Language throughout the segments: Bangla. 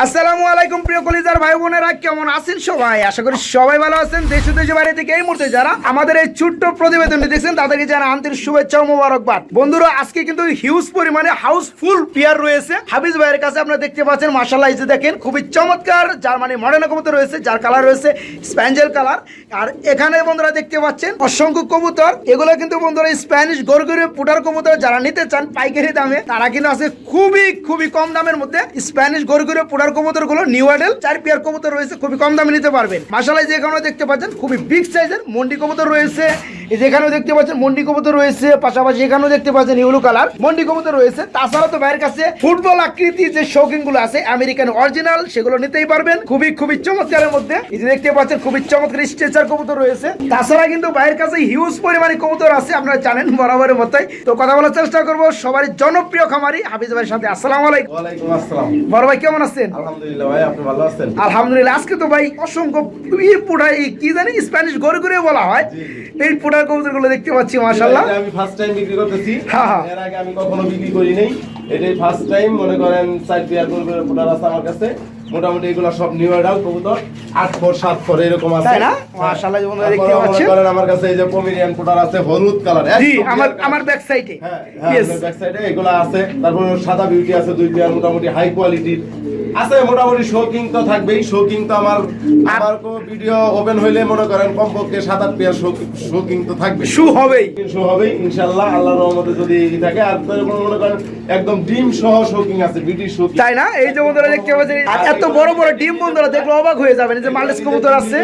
আসসালামু আলাইকুম প্রিয় কলিজার ভাই বোনেরা, কেমন আছেন সবাই? আশা করি সবাই ভালো আছেন। দেশ ও দেশের বাইরে থেকে এই মুহূর্তে যারা আমাদের এই ছোট্ট প্রতিবেদনটি দেখছেন, তাদেরকে জানা আন্তরিক শুভেচ্ছা ও মোবারকবাদ। বন্ধুরা, আজকে কিন্তু হিউজ পরিমাণে হাউসফুল পেয়ার রয়েছে। হাফিজ ভাইয়ের কাছে আপনারা দেখতে পাচ্ছেন মার্শাল্লাহ যে দেখেন, খুবই চমৎকার যার মানে মডার্ন কবুতর রয়েছে, যার কালার রয়েছে স্প্যাঞ্জেল কালার আর এখানে বন্ধুরা দেখতে পাচ্ছেন, অসংখ্য কবুতর। এগুলো কিন্তু বন্ধুরা স্প্যানিশ গরগরে পুটার কবুতর, যারা নিতে চান পাইকারি দামে, তারা কিন্তু আছে খুবই খুবই কম দামের মধ্যে স্প্যানিশ গরগরে পুটার কবুতরগুলো নিউ আডেল চার পেয়ার কবুতর রয়েছে, খুবই কম দামে নিতে পারবেন। মাসালাই কারণে দেখতে পাচ্ছেন, খুবই বিগ সাইজের মন্ডি কবুতর রয়েছে। এই যেখানেও দেখতে পাচ্ছেন মন্ডি কবুতর রয়েছে পাশাপাশি এখানেও দেখতে পাচ্ছেন ইউলু কালার। মন্ডি কবুতর রয়েছে তাছাড়া তো ভাইয়ের কাছে ফুটবল আকৃতির যে শৌখিনগুলো আছে আমেরিকান অরিজিনাল সেগুলো নিতেই পারবেন। খুবই খুবই চমৎকারের মধ্যে। এই যে দেখতে পাচ্ছেন খুবই চমৎকার স্ট্রেচার কবুতর রয়েছে। তাছাড়া কিন্তু ভাইয়ের কাছে হিউজ পরিমাণে কবুতর আছে আপনারা জানেন বরাবরের মতোই। তো কথা বলার চেষ্টা করব সবারই জনপ্রিয় খামারি হাফিজ ভাইয়ের সাথে। আসসালামু আলাইকুম। বড় ভাই কেমন আছেন? আলহামদুলিল্লাহ ভাই আপনি ভালো আছেন? আলহামদুলিল্লাহ আজকে তো ভাই অসংখ্য এই কি জানি স্প্যানিশ গড়ে করে বলা হয়। এই পুডার কবুতরগুলো দেখতে পাচ্ছি মাশাল্লাহ আমি ফার্স্ট টাইম বিক্রি করতেছি। হ্যাঁ। এর আগে আমি কখনো বিক্রি করি নাই। এটাই ফার্স্ট টাইম মনে করেন সাইড পেয়ার করে পোটার আছে আমার কাছে। মোটামুটি এগুলো সব নিউ অ্যাডাল কবুতর। আট ফোর সাত ফোর এরকম আছে। তাই না? মাশাআল্লাহ, যেমন দেখতে পাচ্ছেন। করেন আমার কাছে এই যে পমিরিয়ান পোটার আছে হলুদ কালার জি আমার আমার ব্যাক সাইডে হ্যাঁ ব্যাক সাইডে এগুলো আছে। তারপর সাদা বিউটি আছে দুই পেয়ার মোটামুটি হাই কোয়ালিটির আছে মোটামুটি শোকিং তো থাকবেই। শোকিং তো আমার আমার কো ভিডিও ওপেন হইলে মনে করেন কমপক্ষে সাত আট পেয়ার শোকিং তো থাকবে শু হবেই। শো হবে ইনশাআল্লাহ আল্লাহর রহমতে যদি থাকে আর তারপর মনে করেন একদম ডিম সহ শোকিং আছে বিটি শোকিং তাই না? এই যে বন্ধুরা দেখতে পাচ্ছেন এত বড় বড় ডিম বন্ধুরা দেখলে অবাক হয়ে যাবেন এই যে কবুতর আছে।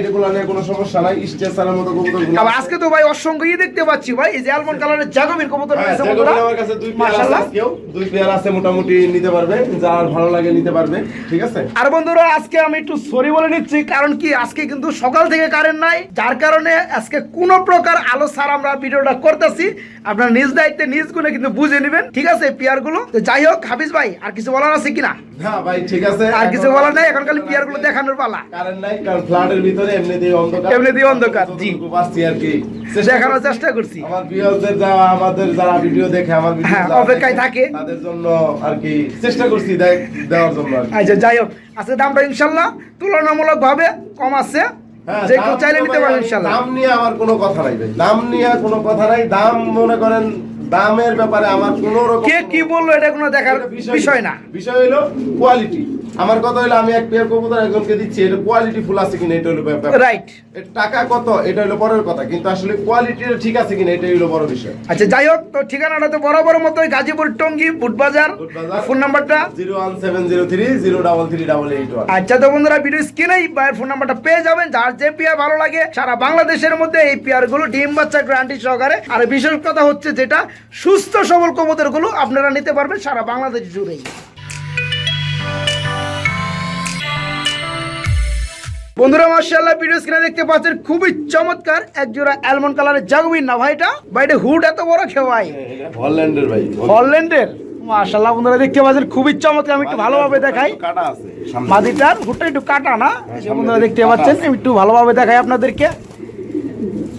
এগুলো নিয়ে কোনো সমস্যা নাই স্টেশনের মতো কবুতর আবার আজকে তো ভাই অসংখ্য ই দেখতে পাচ্ছি ভাই এই যে অ্যালমন্ড কালারের জাগমিন কবুতর হ্যাঁ, রয়েছে সেগুলো বন্ধুরা। আমার কাছে দুই পেয়ার আছে দুই পেয়ার আছে মোটামুটি নিতে পারবে যার ভালো লাগে নিতে পারবে ঠিক আছে? আর বন্ধুরা আজকে আমি একটু সরি বলে নিচ্ছি কারণ কি আজকে কিন্তু সকাল থেকে কারেন্ট নাই যার কারণে আজকে কোনো প্রকার আলো ছাড়া আমরা ভিডিওটা করতেছি। আপনারা নিজ দায়িত্বে নিজ গুণে কিন্তু বুঝে নেবেন ঠিক আছে পিয়ারগুলো? তো যাই হোক হাফিজ ভাই আর কিছু বলার আছে কিনা? হ্যাঁ ভাই ঠিক আছে আর কিছু বলার নাই এখন খালি পিয়ারগুলো দেখানোর পালা। কারেন্ট নাই কারণ ফ্ল্যাটের ভিতরে এমনিতেই অন্ধকার। এমনিতেই অন্ধকার, জি। পাচ্ছি আর কি। দেখানোর চেষ্টা করছি। আমার ভিউয়ারদের যারা আমাদের যারা ভিডিও দেখে আমার ভিডিও হ্যাঁ, অপেক্ষায় থাকে। তাদের জন্য আর কি চেষ্টা করছি দেখ- দেওয়ার জন্য। আচ্ছা যাই হোক আজকে দামটা ইনশাল্লাহ তুলনামূলক ভাবে কম আছে। হ্যাঁ, যে কেউ চাইলে নিতে পারবে ইনশাল্লাহ। দাম নিয়ে আমার কোনো কথা নাই ভাই। দাম নিয়ে কোনো কথা নাই। দাম মনে করেন দামের ব্যাপারে আমার কোনো রকম কে কি বলল এটা কোনো দেখার বিষয় না। বিষয় হলো কোয়ালিটি আমার কথা হলো আমি এক পেয়ার কবুতর একজনকে দিচ্ছি এটা কোয়ালিটি ফুল আছে কিনা এটা হলো ব্যাপার। রাইট টাকা কত এটা হলো পরের কথা কিন্তু আসলে কোয়ালিটিটা ঠিক আছে কিনা এটাই হলো বড় বিষয়। আচ্ছা যাই হোক তো ঠিকানাটা তো বরাবর মতোই গাজীপুর টঙ্গি বুটবাজার। ফোন নাম্বারটা? Zero one seven zero three zero double three double eight one আচ্ছা তো বন্ধুরা ভিডিও স্ক্রিনেই ভাইয়ের ফোন নাম্বারটা পেয়ে যাবেন যার যে পেয়ার ভালো লাগে সারা বাংলাদেশের মধ্যে এই পেয়ারগুলো ডিম বাচ্চা গ্যারান্টি সহকারে। আর বিশেষ কথা হচ্ছে যেটা সুস্থ সবল কবুতরগুলো আপনারা নিতে পারবেন সারা বাংলাদেশ জুড়েই। বন্ধুরা মার্শাল্লাহ ভিডিও স্ক্রিনে দেখতে পাচ্ছেন খুবই চমৎকার এক জোড়া অ্যালমন্ড কালারের জাগবিন না ভাইটা ভাইটা হুড এত বড় খেওয়াই হল্যান্ডের ভাই হল্যান্ডের মাশাল্লাহ বন্ধুরা দেখতে পাচ্ছেন খুবই চমৎকার। আমি একটু ভালোভাবে দেখাই। কাটা আছে মাদিটার হুটটা একটু কাটা না? এই বন্ধুরা দেখতে পাচ্ছেন আমি একটু ভালোভাবে দেখাই আপনাদেরকে।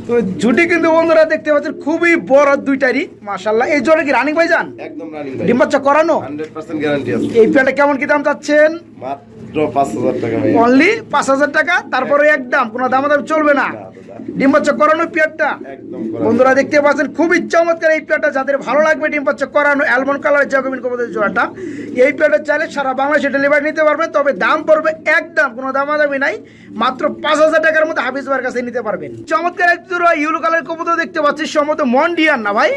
তো ঝুটি কিন্তু বন্ধুরা দেখতে পাচ্ছেন খুবই বড় দুইটারই মাশাল্লাহ এই জোরে কি রানিং ভাই যান একদম রানিং ভাই। ডিম বাচ্চা করানো 100% গ্যারান্টি আছে। এই পেয়ারটা কেমন কি দাম চাচ্ছেন? মাত্র 5000 টাকা অনলি পাঁচ হাজার টাকা তারপরে একদম কোনো দাম দাম চলবে না। না, ডিম বাচ্চা করানো পেয়ারটা। বন্ধুরা দেখতে পাচ্ছেন খুবই চমৎকার এই পেয়ারটা। যাদের ভালো লাগবে ডিম বাচ্চা করানো অ্যালমন্ড কালার জগমিন কবুতর জোড়াটা। এই পেয়ারটা চাইলে সারা বাংলাদেশে ডেলিভারি নিতে পারবেন তবে দাম পড়বে একদম কোনো দামাদামি নাই। মাত্র পাঁচ হাজার টাকার মধ্যে হাফিজ ভাইয়ের কাছে নিতে পারবেন। চমৎকার এক ইউলো কালার কবুতর দেখতে পাচ্ছি সম্ভবত মন্ডিয়ান না ভাই?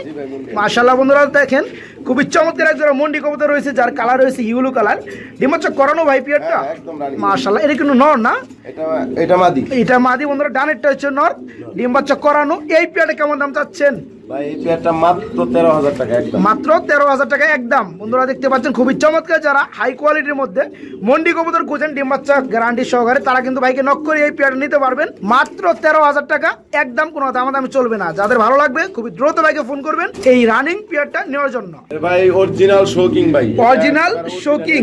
মাশাল্লাহ বন্ধুরা দেখেন খুবই চমৎকার একজন মন্ডি কবুতর রয়েছে যার কালার রয়েছে ইউলো কালার ডিম হচ্ছে করানো ভাই পিয়ারটা? হ্যাঁ, রানিং। মাশাল্লাহ এটা কিন্তু নর না? এটা মাদি। এটা মাদি বন্ধুরা ডানেরটা হচ্ছে নর। ডিম বাচ্চা করানো এই পিয়ারটা কেমন দাম চাচ্ছেন? মাত্র 13000 টাকা একদম। মাত্র তেরো হাজার টাকা একদম। বন্ধুরা দেখতে পাচ্ছেন খুবই চমৎকার যারা হাই কোয়ালিটির মধ্যে মন্ডি কবুতর খুঁজেন ডিম বাচ্চা গ্যারান্টি সহকারে তারা কিন্তু ভাইকে নক করে এই পেয়ারটা নিতে পারবেন। মাত্র তেরো হাজার টাকা একদম কোনো দামাদামি চলবে না। যাদের ভালো লাগবে খুবই দ্রুত ভাইকে ফোন করবেন এই রানিং পেয়ারটা নেওয়ার জন্য। ভাই অরিজিনাল শোকিং ভাই। Original শোকিং।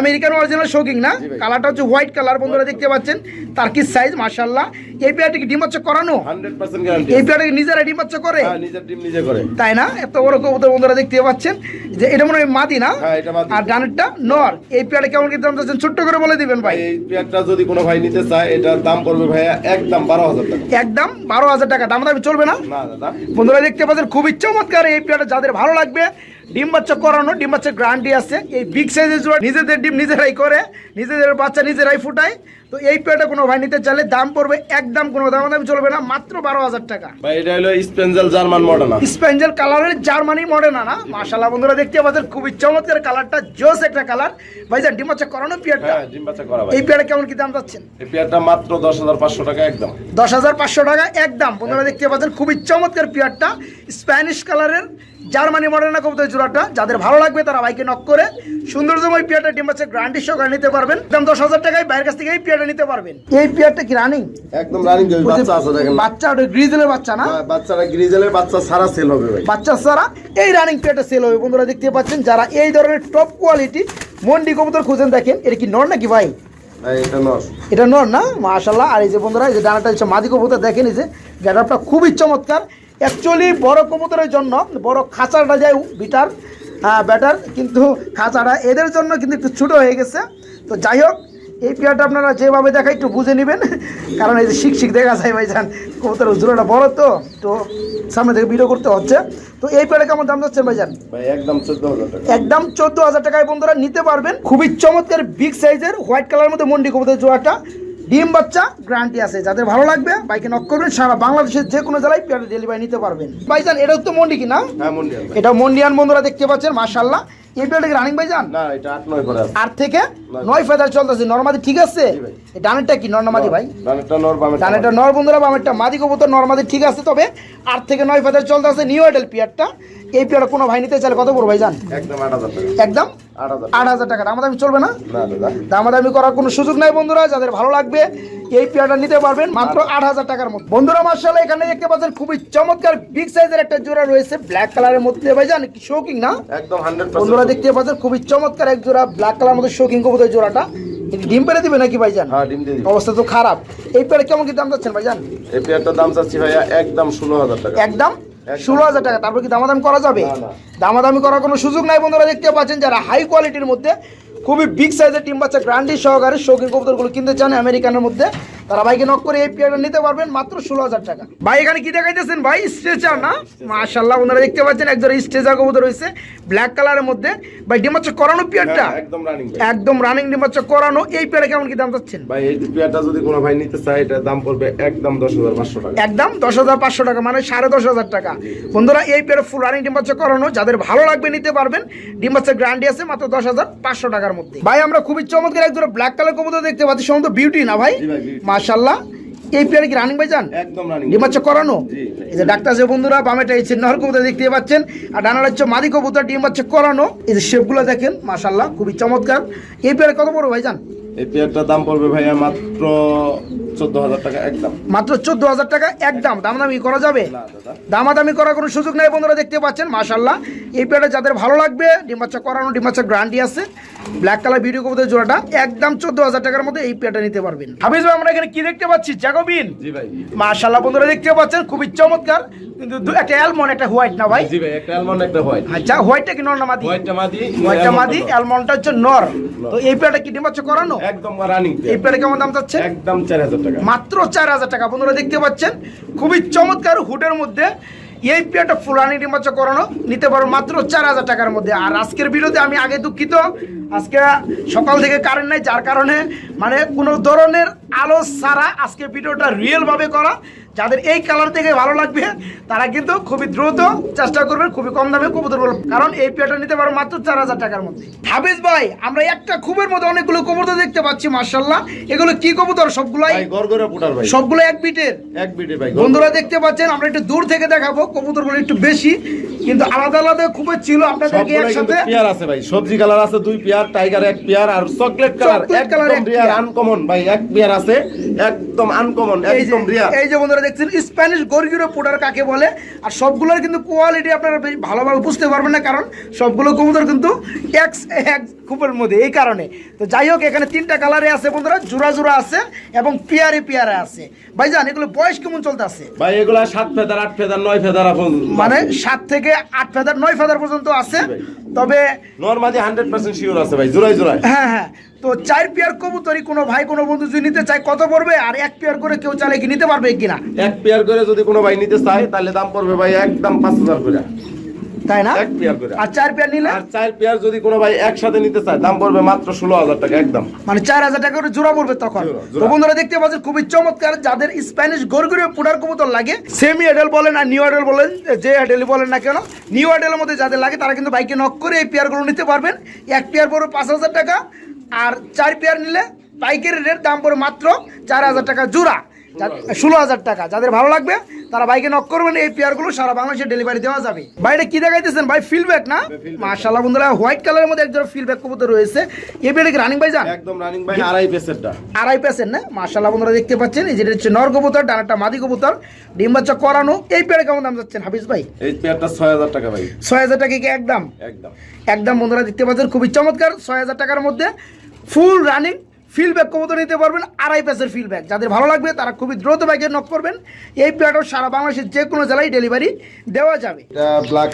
আমেরিকান অরিজিনাল শোকিং না? কালারটা হচ্ছে হোয়াইট কালার বন্ধুরা দেখতে পাচ্ছেন? তার কি সাইজ মাশাল্লাহ এই পেয়ারটা কি ডিম বাচ্চা করানো? 100% এই পেয়ারটা নিজেরা ডিম বাচ্চা করে? নিজের ডিম নিজে করে। তাই না? এত বড় কবুতর বন্ধুরা দেখতে পাচ্ছেন। যে এটা মনে হয় মাদি না হ্যাঁ। আর ডানেরটা নর। এই পেয়ারে কেমন কি দাম চাচ্ছেন? ছোট্ট করে বলে দিবেন ভাই। ভাই এই পেয়ারটা যদি কোনো ভাই নিতে চায় এটার দাম পড়বে ভাইয়া একদম বারো হাজার টাকা। একদম বারো হাজার টাকা। দাম দামি চলবে না? না বন্ধুরা দেখতে পাচ্ছেন খুবই চমৎকার এই পেয়ারটা। যাদের ভালো লাগবে ডিম বাচ্চা করানো ডিম বাচ্চা গ্রান্টি আছে। এই বিগ সাইজের জোড়া নিজেদের ডিম নিজেরাই করে নিজেদের বাচ্চা নিজেরাই ফুটায়। তো এই পেয়ারটা কোনো ভাই নিতে চাইলে দাম পড়বে একদম কোনো দাম দামি চলবে না মাত্র বারো হাজার টাকা। ভাই এটা হলো স্পেন্সেল জার্মান স্পেঞ্জেল কালারের জার্মানি মডেল না মাশাল্লাহ বন্ধুরা দেখতে পাচ্ছেন খুবই চমৎকার কালারটা জোস একটা কালার। ভাইজান ডিম বাচ্চা করানো পেয়ারটা হ্যাঁ ডিম বাচ্চা করা ভাই। এই পেয়ারে কেমন কি দাম যাচ্ছেন এই পেয়ারটা মাত্র দশ হাজার পাঁচশো টাকা একদম। দশ হাজার পাঁচশো টাকা একদম বন্ধুরা দেখতে পাচ্ছেন খুবই চমৎকার পেয়ারটা স্প্যানিশ কালারের জার্মানি মডেল কবুতর জোড়াটা যাদের ভালো লাগবে তারা বাইকে নক করে সৌন্দর্যময় পেয়ারটা ডিম বাচ্চা গ্রান্ডি সহকারে নিতে পারবেন। একদম দশ হাজার টাকায় বাইরের কাছ থেকে এই পেয়ারটা নিতে পারবেন। এই পেয়ারটা কি রানিং একদম রানিং বাচ্চা আছে দেখেন। বাচ্চা ওটা গ্রিজেলের বাচ্চা না? হ্যাঁ, বাচ্চারা গ্রিজেলের বাচ্চা সারা সেল হবে ভাই। বাচ্চা ছাড়া এই রানিং পেয়ারটা সেল হবে। বন্ধুরা দেখতে পাচ্ছেন যারা এই ধরনের টপ কোয়ালিটি মন্ডি কবুতর খুঁজেন দেখেন এটা কি নর নাকি ভাই? ভাই এটা নর। না? মাশাল্লাহ আর এই যে বন্ধুরা এই যে ডানাটা হচ্ছে মাদি কবুতর দেখেন এই যে গ্যাডাপটা খুবই চমৎকার। অ্যাকচুয়ালি বড় কবুতরের জন্য বড় খাঁচাটা যায় বিটার ব্যাটার কিন্তু খাঁচাটা এদের জন্য কিন্তু একটু ছোটো হয়ে গেছে। তো যাই হোক এই পেয়ারটা আপনারা যেভাবে দেখা একটু বুঝে নেবেন। কারণ এই যে শিক শিক দেখা যায় ভাই যান কবুতরের জোড়াটা বড় তো তো সামনে থেকে ভিডিও করতে হচ্ছে। তো এই পেয়ারে কেমন দাম যাচ্ছেন ভাই যান একদম চোদ্দ হাজার টাকা। একদম চোদ্দ হাজার টাকায় বন্ধুরা নিতে পারবেন। খুবই চমৎকার বিগ সাইজের হোয়াইট কালার মধ্যে মন্ডি কবুতর জোড়াটা ডিম বাচ্চা গ্যারান্টি আছে। যাদের ভালো লাগবে বাইকে নক করবেন সারা বাংলাদেশের যে কোনো জেলায় পেয়ারে ডেলিভারি নিতে পারবেন। ভাইজান এটা তো মন্ডি কি না? হ্যাঁ এটা মন্ডিয়ান বন্ধুরা দেখতে পাচ্ছেন মাশাল্লাহ এই পেয়ারটা রানিং ভাইজান? আট থেকে নয় ফেদার চলতেছে। নর্মাদি ঠিক আছে। ডানেরটা কি? নর্মাদি ভাই? ডানেরটা নর বামেরটা ডানেরটা নর বন্ধুরা বামেরটা মাদি কবুতর নর্মাদি ঠিক আছে তবে আট থেকে নয় ফেদার চলতেছে নিউ এডেল পেয়ারটা। এই পেয়ারটা কোনো ভাই নিতে চাইলে কত পড়বে ভাইজান? একদম আট হাজার টাকা। একদম? আট হাজার। টাকা। চলবে না? দামাদামি করার কোনো সুযোগ নাই বন্ধুরা। যাদের ভালো লাগবে এই পেয়ারটা নিতে পারবেন মাত্র আট হাজার টাকার মধ্যে। বন্ধুরা মার্শাল এখানে দেখতে পাচ্ছেন খুবই চমৎকার বিগ সাইজের একটা জোড়া রয়েছে ব্ল্যাক কালারের মধ্যে। ভাই জান শোকিং না? একদম বন্ধুরা দেখতে পাচ্ছেন খুবই চমৎকার এক জোড়া ব্ল্যাক কালার মধ্যে শোকিং কবুতর জোড়াটা। ডিম পেরে দিবে নাকি ভাইজান? হ্যাঁ ডিম অবস্থা তো খারাপ। এই পেয়ারে কেমন কি দাম যাচ্ছেন ভাইজান? এই পেয়ারটার দাম চাচ্ছি ভাইয়া একদম ষোলো হাজার টাকা। একদম? ষোলো হাজার টাকা তারপর কি দামাদামি করা যাবে। দামাদামি করার কোনো সুযোগ নাই বন্ধুরা দেখতে পাচ্ছেন যারা হাই কোয়ালিটির মধ্যে খুবই বিগ সাইজের টিম বাচ্চা গ্রান্ডি সহকারে শৌখিন কবুতরগুলো কিনতে চান আমেরিকানের মধ্যে। তারা বাইকে নক করে এই পেয়ারটা নিতে পারবেন মাত্র ষোলো হাজার টাকা। ভাই এখানে কি দেখাইতেছেন? ভাই স্ট্রেচার না? মাশাল্লাহ বন্ধুরা দেখতে পাচ্ছেন একজন স্ট্রেচার কবুতর রয়েছে ব্ল্যাক কালারের মধ্যে। ভাই ডিম বাচ্চা করানো পেয়ারটা হ্যাঁ, একদম রানিং একদম রানিং ডিম বাচ্চা করানো। এই পেয়ারে কেমন কি দাম চাচ্ছেন? ভাই এই পেয়ারটা যদি কোনো ভাই নিতে চায় এটার দাম পড়বে একদম দশ হাজার পাঁচশো টাকা। একদম দশ হাজার পাঁচশো টাকা মানে সাড়ে দশ হাজার টাকা। বন্ধুরা এই পেয়ারে ফুল রানিং ডিম বাচ্চা করানো। যাদের ভালো লাগবে নিতে পারবেন। ডিম বাচ্চা গ্রান্ডি আছে মাত্র দশ হাজার পাঁচশো টাকার মধ্যে। ভাই আমরা খুবই চমৎকার এক দুটো ব্ল্যাক কালার কবুতর দেখতে পাচ্ছি। সম্ভবত বিউটি না ভাই। মাশাল্লাহ এই পেয়ারে কি রানিং ভাই। যান একদম রানিং করানো। এই যে ডাক্তার যে বন্ধুরা বামেটা এই যে নহর কবুতর দেখতে পাচ্ছেন আর ডানার হচ্ছে মাদি কবুতর ডিম বাচ্চা করানো। এই যে শেপগুলো দেখেন মাশাল্লাহ খুবই চমৎকার। এই পেয়ারে কত বড় ভাই যান এই পেয়ারটার দাম পড়বে ভাইয়া মাত্র চোদ্দ হাজার টাকা একদম। মাত্র চোদ্দ হাজার টাকা একদম। দাম দামি করা যাবে? দামাদামি করার কোনো সুযোগ নেই বন্ধুরা দেখতে পাচ্ছেন মাশাল্লাহ এই পেয়ারটা যাদের ভালো লাগবে ডিম বাচ্চা করানো ডিম বাচ্চা গ্রান্টি আছে। ব্ল্যাক কালার ভিডিও কবুতর জোড়াটা একদম চোদ্দ হাজার টাকার মধ্যে এই পেয়ারটা নিতে পারবেন। হাফিজ ভাই আমরা এখানে কি দেখতে পাচ্ছি? জ্যাকোবিন জি ভাই। মাশাল্লাহ বন্ধুরা দেখতে পাচ্ছেন খুবই চমৎকার। কিন্তু একটা অ্যালমন্ড একটা হোয়াইট না ভাই? জি ভাই একটা অ্যালমন্ড একটা হোয়াইট আচ্ছা হোয়াইটটা কি নর না মাদি? হোয়াইটটা মাদি হোয়াইটটা মাদি অ্যালমন্ডটা হচ্ছে নর। তো এই পেয়ারটা কি ডিম বাচ্চা করানো? একদম রানিং এই পেয়ারে কেমন দাম চাচ্ছে একদম চার হাজার টাকা। মাত্র চার হাজার টাকা বন্ধুরা দেখতে পাচ্ছেন খুবই চমৎকার হুডের মধ্যে এই পেয়ারটা ফুলানি ডিমাচা করানো, নিতে পারো মাত্র চার হাজার টাকার মধ্যে। আর আজকের ভিডিওতে আমি আগে দুঃখিত, আজকে সকাল থেকে কারেন্ট নাই, যার কারণে মানে কোনো ধরনের আলো ছাড়া আজকে ভিডিওটা রিয়েলভাবে করা। যাদের এই কালার থেকে ভালো লাগবে তারা কিন্তু খুবই দ্রুত চেষ্টা করবেন খুবই কম দামে কবুতর বলব কারণ এই পেয়ারটা নিতে পারো মাত্র চার হাজার টাকার মধ্যে। হাফিজ ভাই আমরা একটা খুবের মধ্যে অনেকগুলো কবুতর দেখতে পাচ্ছি মার্শাল্লাহ এগুলো কি কবুতর? সবগুলাই সবগুলো এক বিটের? এক বিটে ভাই বন্ধুরা দেখতে পাচ্ছেন আমরা একটু দূর থেকে দেখাবো কবুতরগুলো একটু বেশি। কিন্তু আলাদা আলাদা খুবই ছিল আপনাদেরকে একসাথে পেয়ার আছে ভাই সবজি কালার আছে দুই পেয়ার টাইগার এক পেয়ার আর চকলেট কালার এক রিয়ার পেয়ার। আনকমন ভাই এক পেয়ার আছে একদম আনকমন একদম রিয়ার এই যে বন্ধুরা দেখছেন স্প্যানিশ গরগিরো পোডার কাকে বলে? আর সবগুলোর কিন্তু কোয়ালিটি আপনারা বেশ ভালোভাবে বুঝতে পারবেন না কারণ সবগুলো কবুতর কিন্তু এক্স এক খুপের মধ্যে এই কারণে। তো যাই হোক এখানে তিনটা কালারে আছে বন্ধুরা জোড়া জোড়া আছে এবং পিয়ারে পিয়ারে আছে। ভাই ভাইজান এগুলো বয়স কেমন চলতে আছে? ভাই এগুলো সাত ফেদার আট ফেদার নয় ফেদার এখন মানে সাত থেকে আট ফেদার নয় ফেদার পর্যন্ত আছে। তবে নর্মালি হান্ড্রেড পার্সেন্ট শিওর আছে ভাই জোড়াই জোড়াই হ্যাঁ হ্যাঁ। তো চার পেয়ার কবুতরই কোনো ভাই কোনো বন্ধু যদি নিতে চায় কত পড়বে? আর এক পেয়ার করে কেউ চালে কি নিতে পারবে কিনা? এক পেয়ার করে যদি কোনো ভাই নিতে চায় তাহলে দাম পড়বে ভাই একদম পাঁচ হাজার করে। তাই না? এক পেয়ার করে। আর চার পেয়ার নিলে? আর চার পেয়ার যদি কোনো ভাই একসাথে নিতে চায় দাম পড়বে মাত্র ষোলো হাজার টাকা একদম। মানে চার হাজার টাকা করে জোড়া পড়বে তখন। তো বন্ধুরা দেখতে পাচ্ছেন খুবই চমৎকার যাদের স্প্যানিশ গরগুরে পুডার কবুতর লাগে সেমি এডেল বলেন আর নিউ এডেল বলেন যে এডেল বলেন না কেন নিউ এডেলের মধ্যে যাদের লাগে তারা কিন্তু বাইকে নক করে এই পেয়ারগুলো নিতে পারবেন। এক পেয়ার পড়বে পাঁচ হাজার টাকা আর চার পেয়ার নিলে পাইকারি রেট দাম পড়ে মাত্র চার হাজার টাকা জোড়া। ষোলো হাজার টাকা। যাদের ভালো লাগবে তারা বাইকে নক করবেন এই পেয়ারগুলো সারা বাংলাদেশে ডেলিভারি দেওয়া যাবে। বাইরে কি দেখাইতেছেন? ভাই ফিলব্যাক না? মাশাল্লাহ বন্ধুরা হোয়াইট কালারের মধ্যে একজন ফিলব্যাক কবুতর রয়েছে। এই পেয়ারে কি রানিং ভাই যান একদম রানিং ভাই আড়াই পেসেরটা আড়াই পেসেন্ট না? মাশাল্লাহ বন্ধুরা দেখতে পাচ্ছেন এই যেটা হচ্ছে নর কবুতর ডানাটা মাদি কবুতর ডিম বাচ্চা করানো। এই পেয়ারে কেমন দাম যাচ্ছেন হাফিজ ভাই? এই পেয়ারটা ছয় হাজার টাকা ভাই। ছয় হাজার টাকা কি একদম? একদম। একদম বন্ধুরা দেখতে পাচ্ছেন খুবই চমৎকার। ছয় হাজার টাকার মধ্যে ফুল রানিং ফিলব্যাক কবুতর নিতে পারবেন আড়াই পেসের ফিলব্যাক যাদের ভালো লাগবে তারা খুবই দ্রুত ব্যাগে নক করবেন। এই পেয়ারটাও সারা বাংলাদেশের যে কোনো জেলায় ডেলিভারি দেওয়া যাবে। Black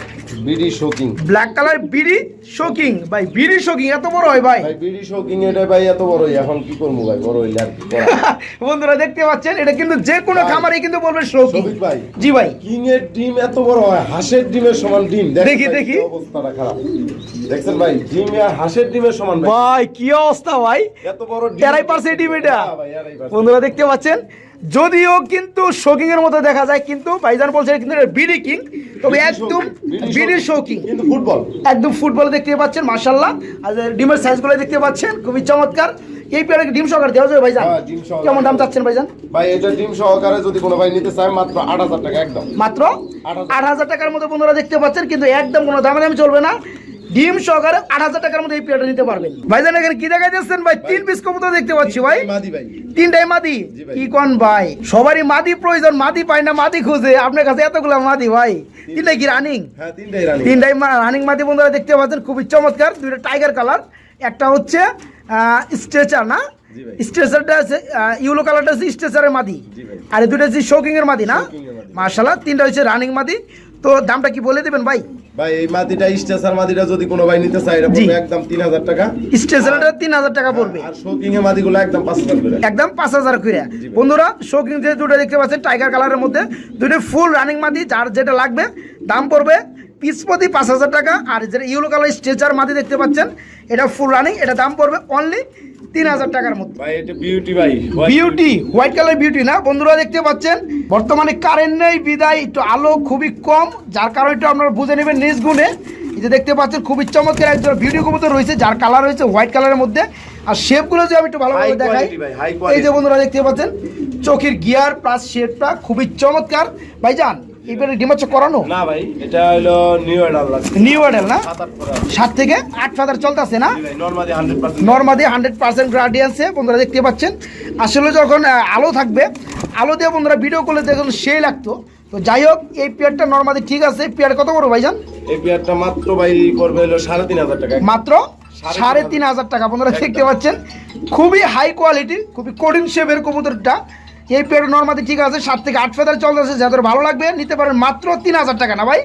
BD shocking black colour বিড়ি শোকিং ভাই বিড়ি শোকিং এত বড় হয় ভাই। বিডি শোকিং এটা ভাই এত বড়ই এখন কি করব ভাই? বড় হইলে আর বন্ধুরা দেখতে পাচ্ছেন এটা কিন্তু যে কোনো। খামারে কিন্তু বলবেন শোকিং ভাই জি ভাই। কিং এর ডিম এত বড় হয় হাঁসের ডিমের সমান ডিম। দেখি, দেখি। অবস্থাটা খারাপ। দেখছেন ভাই ডিম আর হাঁসের ডিমের সমান ভাই কি অবস্থা ভাই? এত বড় পারছে এই ডিম এটা। হ্যাঁ। বন্ধুরা দেখতে পাচ্ছেন? যদিও কিন্তু শোকিং এর মতো দেখা যায় কিন্তু ভাইজান বলছে কিন্তু বিডি কিং তবে একদম বিডি শোকিং কিন্তু ফুটবল একদম ফুটবল দেখতে পাচ্ছেন মাশাল্লাহ আর ডিমের সাইজগুলো দেখতে পাচ্ছেন খুবই চমৎকার। এই পেয়ারে ডিম সহকার দেওয়া যাবে ভাইজান? হ্যাঁ, কেমন দাম চাচ্ছেন ভাইজান? ভাই এটা ডিম সহকারে যদি কোনো ভাই নিতে চায় মাত্র আট হাজার টাকা একদম। মাত্র আট হাজার। আট হাজার টাকার মতো বন্ধুরা দেখতে পাচ্ছেন কিন্তু একদম কোনো দামে দামে চলবে না। ডিম সহকারে আট হাজার টাকার মধ্যে এই পেয়ারটা নিতে পারবেন। ভাইজান এখানে কি দেখা যাচ্ছেন ভাই তিন পিস কবুতর দেখতে পাচ্ছি ভাই। তিনটাই মাদি। কি কোন ভাই? সবারই মাদি প্রয়োজন মাদি পায় না মাদি খুঁজে। আপনার কাছে এতগুলো মাদি ভাই। তিনটাই। কি রানিং হ্যাঁ তিনটাই রানি রানিং মাদি বন্ধুরা দেখতে পাচ্ছেন খুবই চমৎকার। দুইটা টাইগার কালার একটা হচ্ছে স্ট্রেচার না? স্ট্রেচারটা আছে ইউলো কালারটা হচ্ছে স্ট্রেচারের মাদি। আর দুটো হচ্ছে শোকিং এর মাদি না? মার্শাল্লাহ তিনটা হচ্ছে রানিং মাদি। তো দামটা কি বলে দেবেন ভাই? ভাই এই মাদিটা স্টেশন মাদিটা যদি কোনো ভাই নিতে চায় এটা। পড়বে একদম তিন হাজার টাকা। স্টেশনটা তিন হাজার টাকা পড়বে। আর শোকিং এর মাদিগুলো একদম পাঁচ হাজার করে। একদম পাঁচ হাজার করে। বন্ধুরা শৌখিন যে দুটো দেখতে পাচ্ছেন টাইগার কালারের মধ্যে দুটো ফুল রানিং মাদি যার যেটা লাগবে দাম পড়বে পিস প্রতি পাঁচ হাজার টাকা। আর যেটা ইউলো কালার স্ট্রেচার মাদি দেখতে পাচ্ছেন এটা ফুল রানিং এটা দাম পড়বে অনলি তিন হাজার টাকার ভাই এটা বিউটি ভাই বিউটি হোয়াইট কালার বিউটি না। বন্ধুরা দেখতে পাচ্ছেন বর্তমানে কারেন্ট নেই বিদায় একটু আলো খুবই কম যার কারণে একটু আপনারা বুঝে নেবেন নিজ গুণে যে দেখতে পাচ্ছেন খুবই চমৎকার একজন বিউটি কবুতর রয়েছে যার কালার রয়েছে হোয়াইট কালারের মধ্যে। আর শেপগুলো যে আমি একটু ভালোভাবে দেখাই এই যে বন্ধুরা দেখতে পাচ্ছেন চোখের গিয়ার প্লাস শেপটা খুবই চমৎকার। ভাইজান এবারে ডিমাচ্ছ করানো? না ভাই এটা হলো নিউ লাগছে। নিউ মডেল না? সাত থেকে আট ফাদার চলতেছে না? নর্মালি নর্মাদি হান্ড্রেড পার্সেন্ট গ্রাডিয়েন্সে বন্ধুরা দেখতে পাচ্ছেন। আসলে যখন আলো থাকবে আলো দিয়ে বন্ধুরা ভিডিও করলে দেখুন সেই লাগতো। তো যাই হোক এই পেয়ারটা নর্মাদি ঠিক আছে। পেয়ার কত বড় ভাইজান? এই পেয়ারটা মাত্র ভাই পড়বে হলো সাড়ে তিন হাজার টাকা। মাত্র সাড়ে তিন হাজার। টাকা। বন্ধুরা দেখতে পাচ্ছেন খুবই হাই কোয়ালিটি খুবই কঠিন শেপের কবুতরটা। এই পেয়ার নর্মাদি ঠিক আছে সাত থেকে আট ফেদার চলতেছে যাদের ভালো লাগবে নিতে পারেন মাত্র তিন হাজার টাকা না ভাই?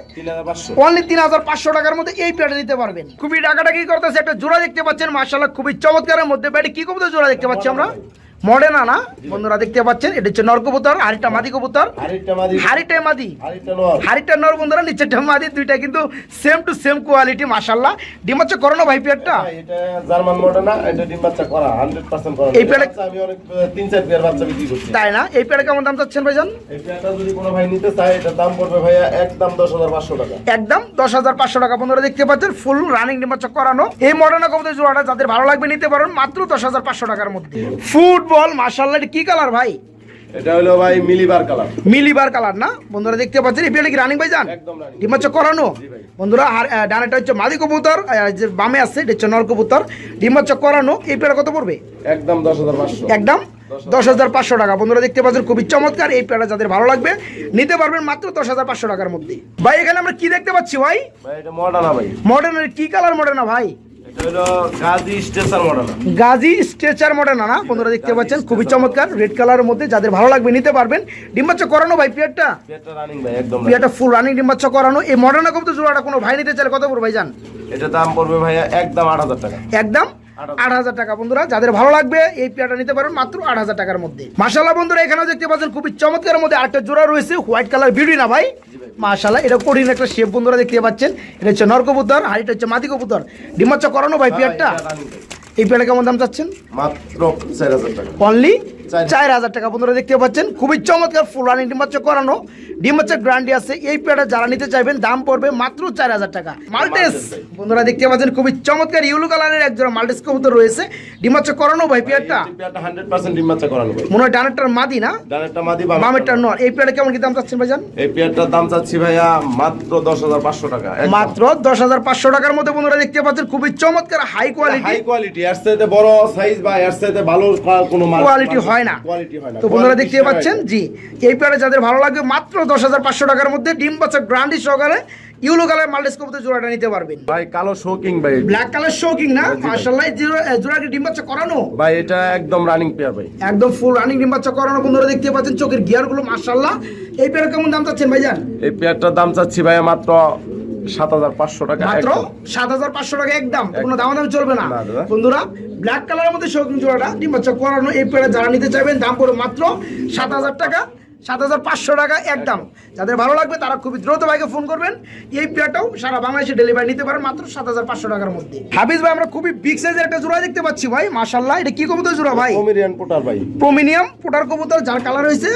অনলি তিন হাজার পাঁচশো টাকার মধ্যে এই পেয়ারটা নিতে পারবেন। খুবই টাকাটা কি করতেছে একটা জোড়া দেখতে পাচ্ছেন মার্শাল্লাহ খুবই চমৎকারের মধ্যে। ব্যাটে কি করতে জোড়া দেখতে পাচ্ছি আমরা? মডেনা না বন্ধুরা দেখতে পাচ্ছেন এটা হচ্ছে নর কবুতর আরেকটা মাদি কবুতর। আরেকটা মাদি। হারিটাই নর। বন্ধুরা নিচেরটা মাদি দুইটা কিন্তু সেম টু সেম কোয়ালিটি মাশাল্লাহ ডিম ভাই পেয়ারটা এটা জার্মান এটা ডিম বাচ্চা করা হান্ড্রেড পার্সেন্ট করা। এই পেয়ারে- আমি অনেক তিন চার পেয়ার বাচ্চা বিক্রি করছি। তাই না? এই পেয়ারে কেমন দাম চাচ্ছেন ভাইজান? এই পেয়ারটা যদি কোনো ভাই নিতে চায় এটার দাম পড়বে ভাইয়া একদম দশ হাজার পাঁচশো টাকা। একদম বন্ধুরা দেখতে পাচ্ছেন ফুল রানিং ডিমাচ্চা করানো। এই মডার্না কবুতর জোড়াটা যাদের ভালো লাগবে নিতে পারেন মাত্র দশ হাজার পাঁচশো টাকার মধ্যে। ফুটবল মার্শাল্লাহ এটা কি কালার ভাই? এটা হলো ভাই মিলিবার কালার। মিলিবার কালার না? বন্ধুরা দেখতে পাচ্ছেন এই পেয়ারটা কি রানিং ভাই যান? একদম রানিং ডিমাচ্চা করানো। বন্ধুরা আর ডানেটা হচ্ছে মাদি কবুতর যে বামে আছে এটা হচ্ছে নর কবুতর। ডিমাচ্চা করানো এই পেয়ার কত পড়বে? একদম দশ হাজার পাঁচশো। একদম? দশ হাজার। পাঁচশো টাকা। বন্ধুরা দেখতে পাচ্ছেন খুবই চমৎকার এই পেয়ারটা যাদের ভালো লাগবে নিতে পারবেন মাত্র দশ হাজার পাঁচশো টাকার মধ্যে। ভাই এখানে আমরা কি দেখতে পাচ্ছি ভাই? ভাই এটা মডার্না ভাই। মডার্নের কি কালার মডার্না ভাই? Gazi stretcher model. না বন্ধুরা দেখতে পাচ্ছেন খুবই চমৎকার রেড কালারের মধ্যে যাদের ভালো লাগবে নিতে পারবেন। ডিম্বাচ্ছ করানো ভাই পিয়ারটা? পেয়ারটা ফুল রানিং ডিম্বাচ্ছ করানো। এই মডেলটা কবুতর জোড়াটা কোনো ভাই নিতে চাইলে কত পড়বে ভাই জান? এটা দাম পড়বে ভাইয়া একদম আট হাজার টাকা। একদম? আট হাজার। টাকা। বন্ধুরা যাদের ভালো লাগবে এই পেয়ারটা নিতে পারেন মাত্র আট হাজার টাকার মধ্যে। মাসাল্লাহ বন্ধুরা এখানেও দেখতে পাচ্ছেন খুবই চমৎকারের মধ্যে আটটা জোড়া রয়েছে হোয়াইট কালার বিউটি না ভাই? মাসাল্লাহ এটা কঠিন একটা শেপ বন্ধুরা দেখতে পাচ্ছেন। এটা হচ্ছে নরকবুতর আর এটা হচ্ছে মাদি কবুতর। ডিমাচ্চা করানো ভাই পেয়ারটা? running ভাই। এই পেয়ারটা কেমন দাম চাচ্ছেন? মাত্র চার হাজার টাকা। অনলি চার। হাজার। টাকা বন্ধুরা দেখতে পাচ্ছেন। খুবই চমৎকার ফুল রানিং ডিম্বাচ্চা করানো। ডিম্বাচ্চা গ্রান্ডি আছে। এই পেয়ারটা যারা নিতে চাইবেন দাম পড়বে মাত্র চার হাজার টাকা। মাল্টেস বন্ধুরা দেখতে পাচ্ছেন খুবই চমৎকার ইউলো কালারের একজোড়া মাল্টেস কবুতর রয়েছে। ডিম্বাচ্চা করানো ভাই পেয়ারটা? এই পেয়ারটা হান্ড্রেড পার্সেন্ট ডিম করানো মনে হয় ডানেরটার মাদি না? ডানেরটা মাদি নর এই পেয়ারটা কেমন কি দাম চাচ্ছেন ভাইজান? এই পেয়ারটার দাম চাচ্ছি ভাইয়া মাত্র দশ হাজার পাঁচশো টাকা মাত্র দশ হাজার পাঁচশো টাকার মধ্যে বন্ধুরা দেখতে পাচ্ছেন খুবই চমৎকার হাই কোয়ালিটি হাই কোয়ালিটি এর বড় সাইজ বা এর ভালো কোনো কোয়ালিটি হয় হয় না। তো বন্ধুরা দেখতে পাচ্ছেন? জি এই পেয়ারে যাদের ভালো লাগবে মাত্র দশ হাজার পাঁচশো টাকার মধ্যে ডিম বাচ্চা গ্রান্ডি সহকারে ইউলো কালার মাল্টেস কবুতর জোড়াটা নিতে পারবেন। ভাই কালো শোকিং ভাই ব্ল্যাক কালার শোকিং না? মার্শাল্লাহ জোড়া কি ডিম বাচ্চা করানো? ভাই এটা একদম রানিং পেয়ার ভাই। একদম ফুল রানিং ডিম বাচ্চা করানো। বন্ধুরা দেখতে পাচ্ছেন চোখের গিয়ারগুলো মার্শাল্লাহ এই পেয়ারে কেমন দাম চাচ্ছেন ভাইজান? এই পেয়ারটার দাম চাচ্ছি ভাইয়া মাত্র সাত হাজার পাঁচশো টাকা মাত্র? সাত হাজার পাঁচশো টাকা একদম। কোনো দাম দাম চলবে না। বন্ধুরা ব্ল্যাক কালারের মধ্যে শৌখিন জোড়াটা করানো এই যারা নিতে চাইবেন দাম পড়বে মাত্র সাত হাজার টাকা। সাত হাজার পাঁচশো টাকা একদম। যাদের ভালো লাগবে তারা খুবই দ্রুত ভাইকে ফোন করবেন। এই পেয়ারটাও সারা বাংলাদেশে ডেলিভারি নিতে পারেন মাত্র সাত হাজার পাঁচশো টাকার মধ্যে। হাবিজ ভাই আমরা খুবই বিগ সাইজের একটা জোড়া দেখতে পাচ্ছি ভাই মাশাল্লাহ এটা কি কবুতর জোড়া ভাই? পমেরিয়ান পোটার ভাই। প্রোমিনিয়াম পোটার কবুতর যার কালার হয়েছে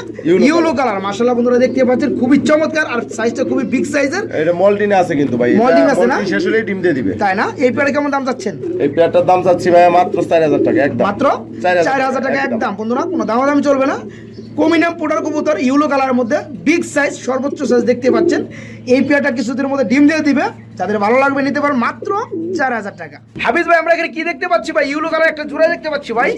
ইউলো কালার মাশাল্লাহ বন্ধুরা দেখতে পাচ্ছেন খুবই চমৎকার। আর সাইজটা খুবই বিগ সাইজের এটা মলডিনে আছে কিন্তু ভাই। এটা আছে না? শেষ হলেই ডিম দিয়ে দিবে। তাই না? এই পেয়ারে কেমন দাম চাচ্ছেন? এই পেয়ারটার দাম চাচ্ছি ভাইয়া মাত্র চার হাজার টাকা একদম। মাত্র চার হাজার টাকা একদম। বন্ধুরা কোনো দামাদামি চলবে না। কমিনাম পোটার কবুতর ইউলো কালারের মধ্যে বিগ সাইজ সর্বোচ্চ সাইজ দেখতে পাচ্ছেন। এই পেয়াটা কিছুদিনের মধ্যে ডিম দিয়ে দিবে। যাদের ভালো লাগবে নিতে পারেন মাত্র চার হাজার টাকা। হাফিজ ভাই আমরা এখানে কি দেখতে পাচ্ছি ভাই? ইউলো কালার একটা জোড়া দেখতে পাচ্ছি ভাই।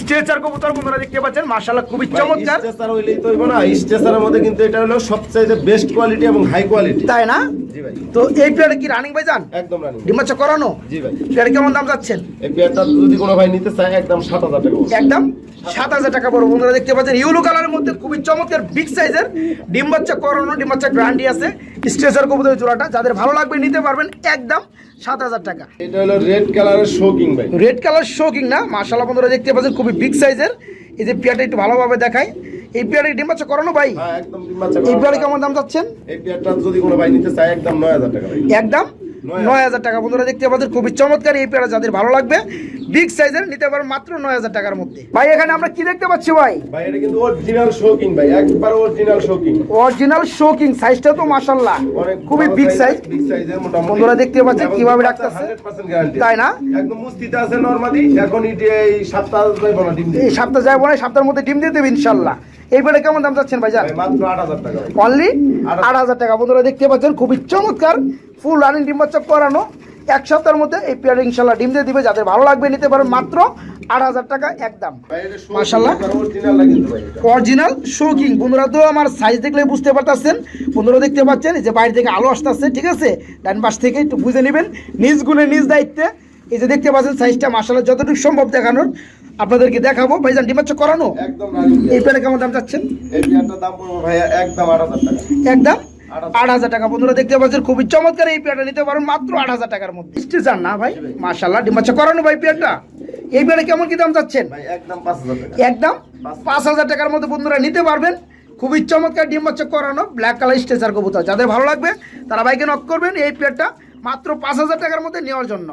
স্ট্রেচার কবুতর বন্ধুরা দেখতে পাচ্ছেন মার্শাল্লাহ খুবই চমৎকার। স্টেসার হইলেই তো হইবো না স্টেসারের মধ্যে কিন্তু এটা হলো সবচাইতে বেস্ট কোয়ালিটি এবং হাই কোয়ালিটি তাই না? জি ভাই। তো এই পেয়ারটা কি রানিং ভাই যান? একদম রানিং ডিমাচ্ছা করানো? জি ভাই। পেয়ার কেমন দাম যাচ্ছেন? এই পেয়ারটা যদি কোনো ভাই নিতে চায় একদম সাত হাজার টাকা একদম? সাত হাজার টাকা বড় বন্ধুরা দেখতে পাচ্ছেন। ইউলো কালারের মধ্যে খুবই চমৎকার বিগ সাইজের ডিম বাচ্চা করানো ডিম বাচ্চা গ্রান্ডি আছে। স্ট্রেচার কবুতরের জোড়াটা যাদের ভালো লাগবে নিতে পারবেন একদম সাত হাজার টাকা। এটা হলো রেড কালারের শোকিং ভাই রেড কালার শোকিং না? মার্শাল্লাহ বন্ধুরা দেখতে পাচ্ছেন খুবই বিগ সাইজের এই যে পেয়ারটা একটু ভালোভাবে দেখায় এই পেয়ারে ডিম বাচ্চা করানো ভাই? হ্যাঁ একদম ডিম বাচ্চা এই। পেয়ারে কেমন দাম চাচ্ছেন? এই পেয়ারটা যদি কোনো ভাই নিতে চায় একদম নয় হাজার টাকা একদম? নয় হাজার। টাকা বন্ধুরা দেখতে পাচ্ছেন খুবই চমৎকার এই পেয়ারা যাদের ভালো লাগবে বিগ সাইজের নিতে মাত্র নয় হাজার টাকার মধ্যে। ভাই এখানে আমরা কি দেখতে পাচ্ছি ভাই? ভাই এটা কিন্তু অরিজিনাল শোকিং ভাই একবার অরিজিনাল শোকিং অরিজিনাল শোকিং সাইজটা তো খুবই বিগ সাইজ বিগ সাইজের মোটামুটি। বন্ধুরা দেখতে পাচ্ছেন কীভাবে রাখতেছে? 100% গ্যারান্টি তাই না? একদম মুস্তিতে আছে নরমালি এখন এই সপ্তাহ যাইব না ডিম এই সপ্তাহ যায় বলে সপ্তাহের মধ্যে ডিম দিয়ে দেবে ইনশাল্লাহ এই বেড়ে কেমন দাম যাচ্ছেন ভাই মাত্র 8000 টাকা। অনলি আট হাজার টাকা। বন্ধুরা দেখতে পাচ্ছেন খুবই চমৎকার। ফুল রানিং ডিম বাচ্চা করানো। এক সপ্তাহের মধ্যে এই পেয়ার ইনশাল্লাহ ডিম দিয়ে দিবে যাদের ভালো লাগবে নিতে পারেন মাত্র আট হাজার টাকা একদম। মাশাআল্লাহ। Original shocking. বন্ধুরা তো আমার সাইজ দেখলে বুঝতে পারতেছেন। বন্ধুরা দেখতে পাচ্ছেন যে বাইরে থেকে আলো আসতেছে ঠিক আছে? ডান পাশ থেকে একটু বুঝে নেবেন নিজ গুণে নিজ দায়িত্বে। এই যে দেখতে পাচ্ছেন সাইজটা মাসাল্লাহ যতটুকু সম্ভব দেখানোর। আপনাদেরকে দেখাবো ভাইজান ডিমাচ্ছ করানো? একদম এই পেয়ারে কেমন দাম চাচ্ছেন? এই দাম পড়বে ভাইয়া একদম 8000 টাকা। একদম? আট হাজার টাকা। বন্ধুরা দেখতে পাচ্ছেন খুবই চমৎকার এই পেয়ারটা নিতে পারেন মাত্র আট হাজার টাকার মধ্যে। স্টেশন না ভাই? মাসাল্লাহ ডিমাচ্ছ করানো ভাই পেয়ারটা। এই পেয়ারে কেমন কি দাম চাচ্ছেন? ভাই একদম একদম পাঁচ হাজার টাকার মধ্যে বন্ধুরা নিতে পারবেন। খুবই চমৎকার ডিম বাচ্চা করানো ব্ল্যাক কালার স্টেচার কবুতর। যাদের ভালো লাগবে তারা ভাইকে নক করবেন এই পেয়ারটা মাত্র পাঁচ হাজার টাকার মধ্যে নেওয়ার জন্য।